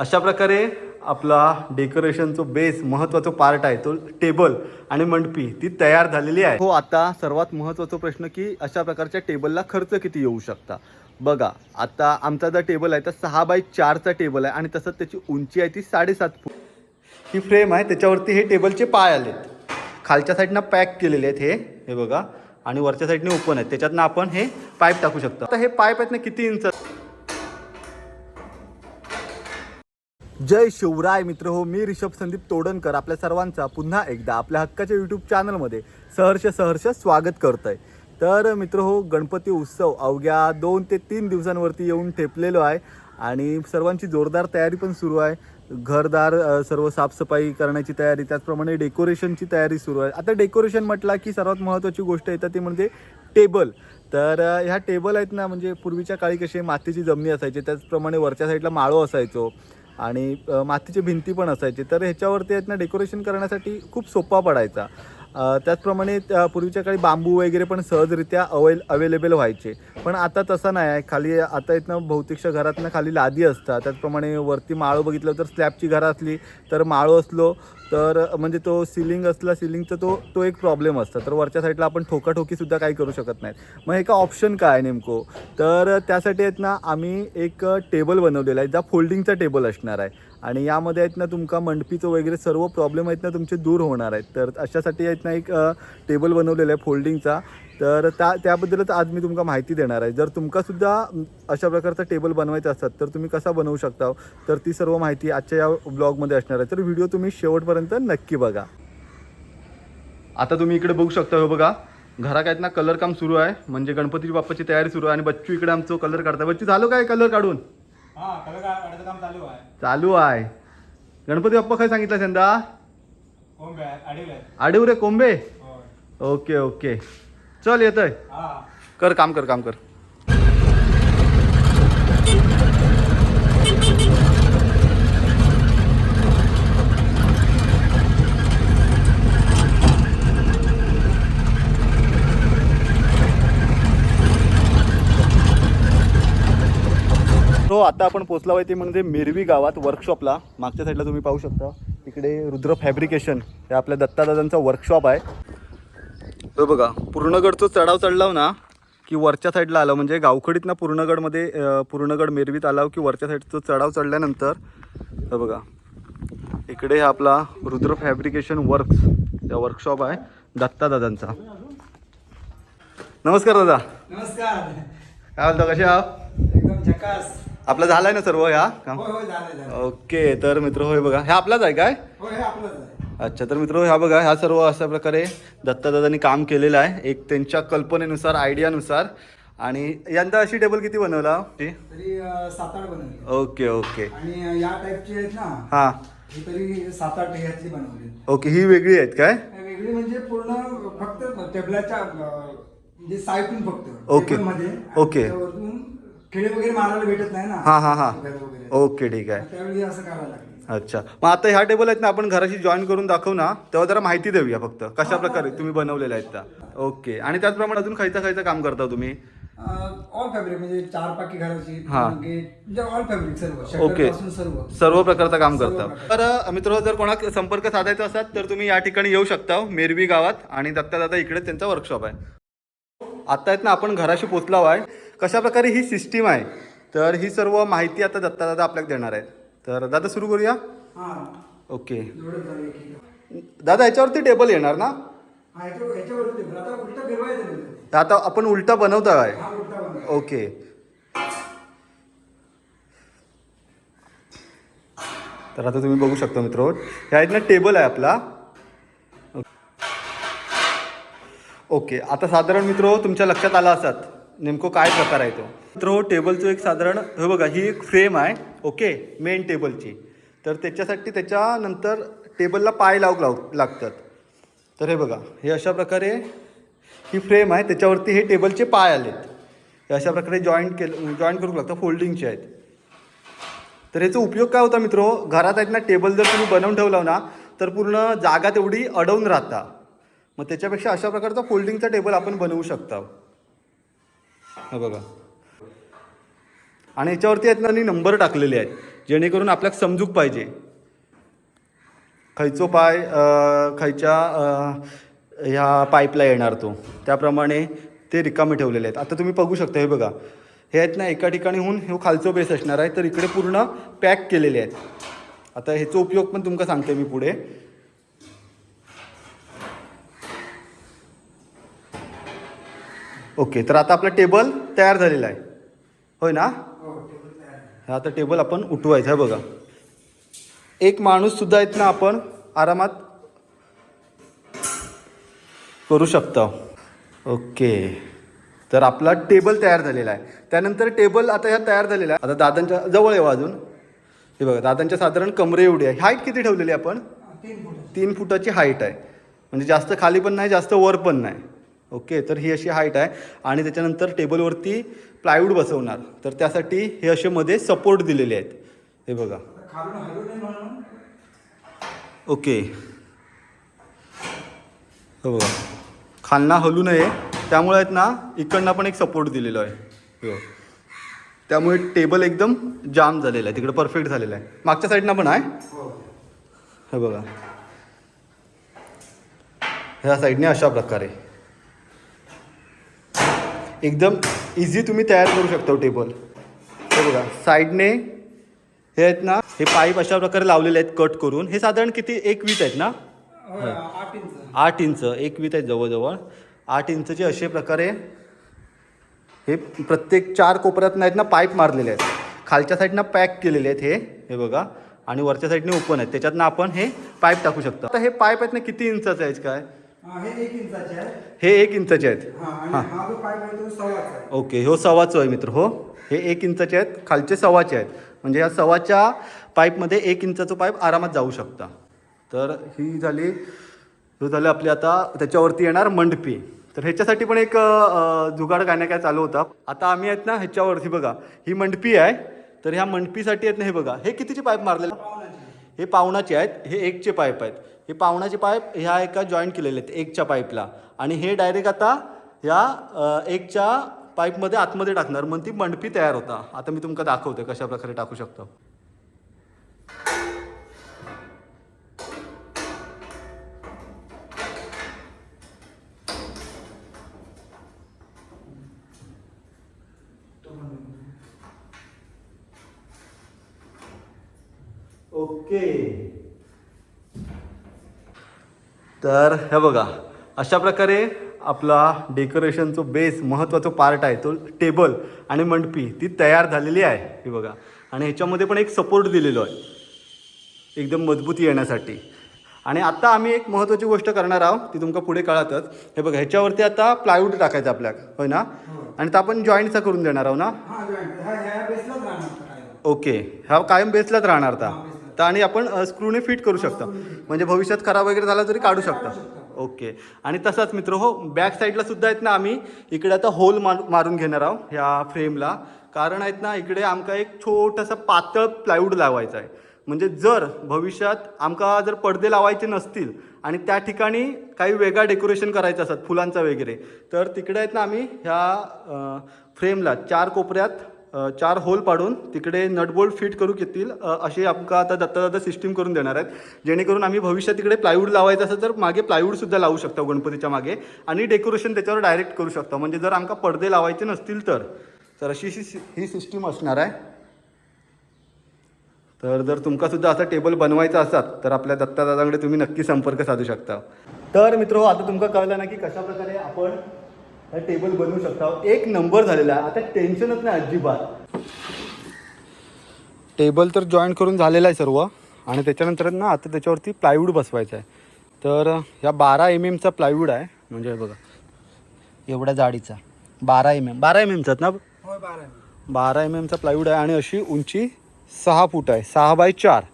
अशा प्रकारे आपला डेकोरेशनचा बेस महत्त्वाचा पार्ट आहे तो टेबल आणि मंडपी ती तयार झालेली आहे. हो आता सर्वात महत्त्वाचा प्रश्न की अशा प्रकारच्या टेबलला खर्च किती येऊ शकता? बघा आता आमचा जर टेबल आहे तर सहा बाय चारचा टेबल आहे आणि तसंच त्याची उंची आहे ती साडेसात फूट. ही फ्रेम आहे त्याच्यावरती हे टेबलचे पाय आलेत. खालच्या साईडनं पॅक केलेले आहेत हे हे बघा. आणि वरच्या साईडने ओपन आहेत. त्याच्यातनं आपण हे पाईप टाकू शकतो. आता हे पाईप आहेत ना किती इंच जय शिवराय मित्र हो मी ऋषभ संदीप तोडणकर आपल्या सर्वांचा पुन्हा एकदा आपल्या हक्काच्या यूट्यूब चॅनलमध्ये सहर्ष सहर्ष स्वागत करत आहे तर मित्र हो गणपती उत्सव अवघ्या दोन ते तीन दिवसांवरती येऊन ठेपलेलो आहे आणि सर्वांची जोरदार तयारी पण सुरू आहे. घरदार सर्व साफसफाई करण्याची तयारी त्याचप्रमाणे डेकोरेशनची तयारी सुरू आहे. आता डेकोरेशन म्हटलं की सर्वात महत्त्वाची गोष्ट येतं ती म्हणजे टेबल. तर ह्या टेबल आहेत ना म्हणजे पूर्वीच्या काळी कशी मातीची जमनी असायची त्याचप्रमाणे वरच्या साईडला माळो असायचो. आणि मातीची भिंती पण असायची. तर ह्याच्यावरती आहेत ना डेकोरेशन करण्यासाठी खूप सोपा पडायचा. त्याचप्रमाणे त्या पूर्वीच्या काळी बांबू वगैरे पण सहजरित्या अवेल अवेलेबल व्हायचे. पण आता तसं नाही आहे. खाली आता इथनं बहुतेकशा घरातनं खाली लादी असतात. त्याचप्रमाणे वरती माळो बघितलं तर स्लॅबची घरं असली तर माळो असलो तर म्हणजे तो सिलिंग असला सिलिंगचा तो तो एक प्रॉब्लेम असतो. तर वरच्या साईडला आपण ठोकाठोकीसुद्धा काही करू शकत नाहीत. मग एका ऑप्शन काय आहे नेमकं? तर त्यासाठी आहेत ना आम्ही एक टेबल बनवलेला आहे ज्या फोल्डिंगचा टेबल असणार आहे. आणि यामध्ये आहेत ना तुमका मंडपीचं वगैरे सर्व प्रॉब्लेम आहेत ना तुमचे दूर होणार आहेत. तर अशासाठी आहेत ना एक टेबल बनवलेला आहे फोल्डिंगचा तर त्या त्याबद्दलच आज मी तुमका माहिती देणार आहे. जर तुमकासुद्धा अशा प्रकारचा टेबल बनवायचा असतात तर तुम्ही कसा बनवू शकता? तर ती सर्व माहिती आजच्या या ब्लॉगमध्ये असणार आहे. तर व्हिडिओ तुम्ही शेवटपर्यंत नक्की बघा. आता तुम्ही इकडे बघू शकता हो बघा. घरा काय ना कलर काम सुरू आहे. म्हणजे गणपती बाप्पाची तयारी सुरू आहे आणि बच्चू इकडे आमचं कलर काढता बच्चू झालो काय कलर काढून? हा चालू आहे. चालू आहे. गणपती बाप्पा काय सांगितलं यंदा? आडीव रे कोंबे? Okay okay. चल येतोय. हा. कर काम कर काम कर. आता आपण पोचला आहे ते म्हणजे मेरवी गावात वर्कशॉपला मागच्या साईडला तुम्ही पाहू शकता. इकडे रुद्र फॅब्रिकेशन हे आपल्या दत्तादादांचा वर्कशॉप आहे. तो बघा पूर्णगडचं चढाव चढलाव ना की वरच्या साईडला आलं. म्हणजे गावखडीतनं पूर्णगडमध्ये अं, पूर्णगड मेरवीत आलाव की वरच्या साईडचं चढाव चढल्यानंतर हे बघा. इकडे हा आपला रुद्र फॅब्रिकेशन वर्क्स या वर्कशॉप आहे दत्तादादांचा. नमस्कार दादा. नमस्कार. काय बोलता कसे आहात? एकदम झकास. आपलं झालंय ना सर्व ह्या काम ओके तर मित्र होय बघा. ह्या आपलाच आहे काय? हे अच्छा तर मित्र ह्या बघा ह्या सर्व अशा प्रकारे दत्तादादांनी काम केलेलं आहे. एक त्यांच्या कल्पनेनुसार आयडियानुसार. आणि यंदा अशी टेबल किती बनवला ओके ओके. आणि अं, या टाईपची आहेत ना हां. तरी सात आठ ह्यातली बनवली. ओके ही वेगळी आहेत काय? वेगळी म्हणजे पूर्ण फक्त टेबलाच्या म्हणजे फक्त. ओके. ओके. खेळे वगैरे मारायला भेटत नाही ना. हां हां हां. वगैरे वगैरे. ओके ठीक आहे. त्यावेळी असं करायला लागलं. अच्छा. मग आता ह्या टेबल आहेत ना आपण घराशी जॉईन करून दाखवू ना. तेव्हा जरा माहिती देऊया फक्त. कशा प्रकारे तुम्ही बनवलेल्या आहेत त्या. ओके. आणि त्याचप्रमाणे अजून खायचं खायचं काम करता तुम्ही? ऑल फॅब्रिक म्हणजे चार पाकी घराची हा. गेट म्हणजे ऑल फॅब्रिक सर्व ओके. पासून सर्व. सर्व प्रकारचं काम सर्व करता. प्रकारचं. तर मित्र जर कोणाक संपर्क साधायचा असाल तर तुम्ही या ठिकाणी येऊ शकता मेरवी गावात. आणि दत्तादादा इकडे त्यांचा वर्कशॉप आहे. आता आहेत ना आपण घराशी पोचलाव आहे कशा प्रकारे ही सिस्टीम आहे? तर ही सर्व माहिती आता दत्तादादा आपल्याला देणार आहेत. तर दादा सुरू करूया? हा. ओके. दादा याच्यावरती टेबल येणार ना. आता आपण उलटा बनवतो हा बनवा. ओके. तर आता तुम्ही बघू शकता मित्र ह्या आहेत ना टेबल आहे आपला. ओके. आता साधारण मित्र तुमच्या लक्षात आला असत. नेमकं काय प्रकार आहे तो? मित्र टेबलचं एक साधारण हे बघा ही एक फ्रेम आहे ओके मेन टेबलची. तर त्याच्यासाठी त्याच्यानंतर टेबलला पाय लाव लाव लागतात. तर हे बघा हे अशा प्रकारे ही फ्रेम आहे त्याच्यावरती हे टेबलचे पाय आलेत. हे अशा प्रकारे जॉईंट केलं जॉईन करू लागतं फोल्डिंगचे आहेत. तर याचा उपयोग काय होता मित्र? घरात आहेत ना टेबल जर तुम्ही बनवून ठेवला ना तर पूर्ण जागा तेवढी अडवून राहता. मग त्याच्यापेक्षा अशा प्रकारचा फोल्डिंगचा टेबल आपण बनवू शकता. हा बघा. आणि याच्यावरती आहेत ना नंबर टाकलेले आहेत जेणेकरून आपल्याला समजूक पाहिजे. खयचो पाय खयच्या ह्या पाईपला येणार तो. त्याप्रमाणे ते रिकामे ठेवलेले आहेत. आता तुम्ही बघू शकता हे बघा. हे आहेत ना एका ठिकाणी होऊन हे खालचो बेस असणार आहे तर इकडे पूर्ण पॅक केलेले आहेत. आता ह्याचा उपयोग पण तुमका सांगते मी पुढे. ओके तर आता आपला टेबल तयार झालेला आहे. होय ना? हो आहे. आता टेबल आपण उठवायचा आहे बघा. एक माणूस सुद्धा आहेत ना आपण आरामात करू शकतो. ओके तर आपला टेबल तयार झालेला आहे. त्यानंतर टेबल आता ह्या तयार झालेला आहे. आता दादांच्या जवळ येऊ अजून. हे बघा दादांच्या साधारण कमरे एवढी आहे. हाईट किती ठेवलेली आहे आपण? तीन फुटाची. हाईट आहे. म्हणजे जास्त खाली पण नाही जास्त वर पण नाही. ओके तर ही अशी हाईट आहे. आणि त्याच्यानंतर टेबलवरती प्लायवूड बसवणार. तर त्यासाठी हे असे मध्ये सपोर्ट दिलेले आहेत. हे बघा. ओके. हो बघा. खालना हलू नये. त्यामुळे आहेत ना इकडनं पण एक सपोर्ट दिलेला आहे. हो त्यामुळे टेबल एकदम जाम झालेला आहे. तिकडे परफेक्ट झालेला आहे. मागच्या साईडनं पण आहे? हे बघा. ह्या साईडने अशा प्रकारे. एकदम इझी तुम्ही तयार करू शकता टेबल हे बघा साईडने हे आहेत ना हे पाईप अशा प्रकारे लावलेले आहेत कट करून. हे साधारण किती एक वीत आहेत ना? आठ इंच. एक वीत आहेत जवळजवळ. आठ इंचचे असे प्रकारे हे प्रत्येक चार कोपऱ्यात आहेत ना पाईप मारलेले आहेत. खालच्या साईडनं पॅक केलेले आहेत हे. हे बघा. आणि वरच्या साईडने ओपन आहेत. त्याच्यातनं आपण हे पाईप टाकू शकतो. आता हे पाईप आहेत ना किती इंचाचे आहेत काय? हा, एक इंचाचे आहे हे एक इंचाचे आहेत. हा आणि हा. जो पाईप आहे तो सव्वाचा आहे. ओके हो सव्वाचं आहे मित्र हो. हे एक इंचाचे आहेत खालचे सव्वाचे आहेत. म्हणजे या सव्वाच्या पाईपमध्ये एक इंचाचं पाईप आरामात जाऊ शकता. तर ही झाली ही झाली आपली आता त्याच्यावरती येणार मंडपी. तर ह्याच्यासाठी पण एक अ, जुगाड ना काय चालू होता. आता आम्ही आहेत ना ह्याच्यावरती बघा ही मंडपी आहे. तर ह्या मंडपीसाठी आहेत ना हे बघा हे कितीचे पाईप मारलेले? हे पावणाचे आहेत हे एकचे पाईप आहेत. हे पावणाचे पाईप ह्या एका जॉईंट केलेले आहेत एकच्या पाईपला. आणि हे डायरेक्ट आता ह्या एकच्या पाईपमध्ये आतमध्ये टाकणार. मग ती मंडपी तयार होता. आता मी तुमका दाखवते कशा प्रकारे टाकू शकतो. ओके तर हे बघा अशा प्रकारे आपला डेकोरेशनचा बेस महत्त्वाचा पार्ट आहे तो टेबल आणि मंडपी ती तयार झालेली आहे हे बघा. आणि ह्याच्यामध्ये पण एक सपोर्ट दिलेलो आहे एकदम मजबूती येण्यासाठी. आणि आता आम्ही एक महत्त्वाची गोष्ट करणार आहोत ती तुमका पुढे कळतच. हे बघा ह्याच्यावरती आता प्लायवूड टाकायचं आपल्याला होय ना? हो. आणि तो आपण जॉईंटचा करून देणार आहोत ना? ओके हा कायम बेसलाच राहणार आता. शकता तर आणि आपण स्क्रूने फिट करू शकता. म्हणजे भविष्यात खराब वगैरे झाला तरी काढू शकता. ओके. आणि तसाच मित्र हो बॅक साईडला सुद्धा आहेत ना आम्ही. इकडे आता होल मार मारून घेणार आहोत ह्या फ्रेमला कारण आहेत ना इकडे आमका एक छोटासा पातळ प्लायवूड लावायचा आहे. म्हणजे जर भविष्यात आमका जर पडदे लावायचे नसतील आणि त्या ठिकाणी काही वेगळा डेकोरेशन करायचं असतात फुलांचा वगैरे तर तिकडे आहेत ना आम्ही ह्या फ्रेमला चार कोपऱ्यात चार होल पाडून तिकडे नटबोल्ट फिट करू येतील असे अशी आमका आता दत्ता सिस्टीम करून देणार आहेत. जेणेकरून आम्ही भविष्यात तिकडे प्लायवूड लावायचं असेल तर मागे प्लायवूडसुद्धा लावू शकतो गणपतीच्या मागे. आणि डेकोरेशन त्याच्यावर डायरेक्ट करू शकतो. म्हणजे जर आमका पडदे लावायचे नसतील तर. तर अशी ही ही सिस्टीम असणार आहे. तर जर तुमका सुद्धा असा टेबल बनवायचा असाल तर आपल्या दत्तादादाकडे तुम्ही नक्की संपर्क साधू शकता. तर मित्र आता तुमका कळलं ना की कशा प्रकारे आपण हे टेबल बनवू शकता. एक नंबर झालेला आहे. आता टेन्शनच नाही अजिबात. टेबल तर जॉईन करून झालेला आहे सर्व. आणि त्याच्यानंतर ना आता त्याच्यावरती प्लायवूड बसवायचा आहे. तर ह्या बारा एम एमचा प्लायवूड आहे. म्हणजे बघा. एवढ्या जाडीचा. बारा एम एम बारा एम एमचाच ना. बारा एम एमचा प्लायवूड आहे. आणि अशी उंची सहा फूट आहे. सहा बाय चार.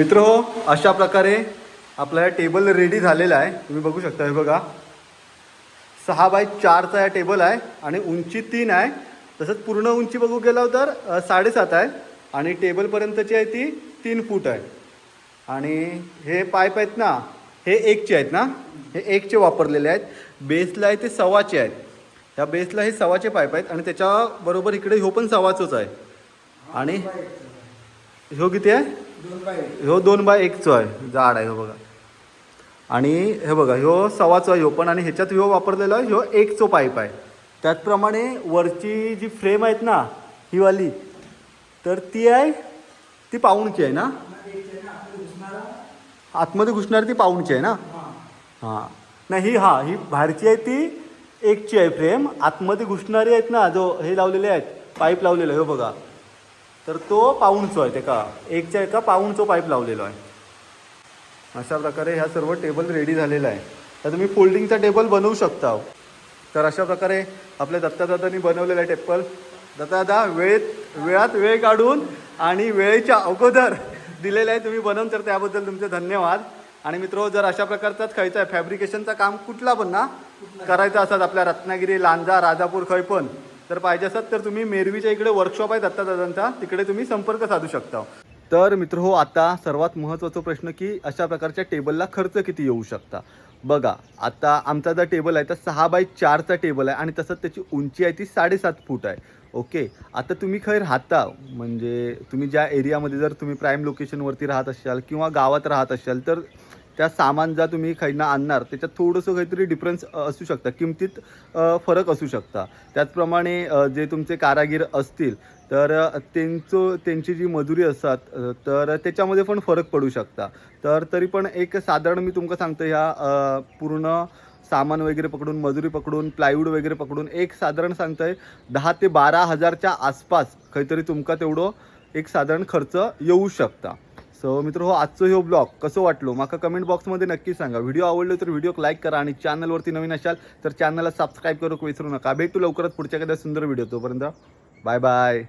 मित्र हो अशा प्रकारे आपला टेबल रेडी झालेला आहे. तुम्ही बघू शकता हे बघा. सहा बाय चारचा हा टेबल आहे आणि उंची तीन आहे. तसंच पूर्ण उंची बघू गेलं तर साडेसात आहे. आणि टेबलपर्यंतची आहे ती तीन फूट आहे. आणि हे पाईप आहेत ना हे एकचे आहेत ना? हे एकचे वापरलेले आहेत. बेसला आहे ते सव्वाचे आहेत. ह्या बेसला हे सव्वाचे पाईप आहेत आणि त्याच्याबरोबर इकडे ह्यो पण सव्वाचोच आहे. आणि ह्यो किती आहे. ह्यो दोन बाय एकचो आहे जाड आहे हो बघा. आणि हे बघा ह्यो सवाचो आहे ह्यो पण आणि ह्याच्यात ह्यो वापरलेला आहे ह्यो एकचो पाईप आहे. त्याचप्रमाणे वरची जी फ्रेम आहेत ना ही वाली तर ती आहे ती पाऊणची आहे ना? आतमध्ये घुसणारी ती पाऊणची आहे ना? हां. नाही ही हां ही बाहेरची आहे ती एकची आहे फ्रेम. आतमध्ये घुसणारी आहेत ना जो हे लावलेले आहेत पाईप लावलेलं आहे हो बघा. तर तो पाऊणचो आहे तेका एकच्या एका पाऊणचो पाईप लावलेलो आहे. अशा प्रकारे ह्या सर्व टेबल रेडी झालेला आहे. तर तुम्ही फोल्डिंगचा टेबल बनवू शकता. तर अशा प्रकारे आपल्या दत्तादादांनी बनवलेला आहे टेबल. दत्तादा वेळेत वेळात वेळ काढून आणि वेळेच्या अगोदर दिलेलं आहे तुम्ही बनवून तर त्याबद्दल तुमचे धन्यवाद. आणि मित्र जर अशा प्रकारचाच खायचा आहे फॅब्रिकेशनचं काम कुठला पण ना करायचं असतात आपल्या रत्नागिरी लांजा राजापूर खै पण तर पाहिजे असत तर तुम्ही मेरवीच्या इकडे वर्कशॉप आहे दत्तादादांचा तिकडे तुम्ही संपर्क साधू शकता. तर मित्र हो आता सर्वात महत्त्वाचा प्रश्न की अशा प्रकारच्या टेबलला खर्च किती येऊ शकता? बघा आता आमचा जर टेबल आहे तर सहा बाय चारचा टेबल आहे आणि तसंच त्याची उंची आहे ती साडेसात फूट आहे. ओके? आता तुम्ही खै राहता म्हणजे तुम्ही ज्या एरियामध्ये जर तुम्ही प्राईम लोकेशनवरती राहत असाल किंवा गावात राहत असाल तर त्या सामान ज्या तुम्ही खैना आणणार त्याच्यात थोडंसं काहीतरी डिफरन्स असू शकता. किमतीत फरक असू शकता. त्याचप्रमाणे जे तुमचे कारागीर असतील तर त्यांचं त्यांची जी मजुरी असतात तर त्याच्यामध्ये पण फरक पडू शकता. तर तरी पण एक साधारण मी तुमका सांगतो ह्या पूर्ण सामान वगैरे पकडून मजुरी पकडून प्लायवूड वगैरे पकडून एक साधारण सांगतोय दहा ते बारा हजारच्या आसपास काहीतरी तुमका तेवढं एक साधारण खर्च येऊ शकता. सो मित्र हो आजचं ह्यो ब्लॉग कसं वाटलो? माका कमेंट बॉक्समध्ये नक्की सांगा. व्हिडिओ आवडलो तर व्हिडिओ लाईक करा आणि चॅनलवरती नवीन असाल तर चॅनलला सबस्क्राईब करू विसरू नका. भेटू लवकरच पुढच्या एखाद्या सुंदर व्हिडिओ तोपर्यंत. Bye bye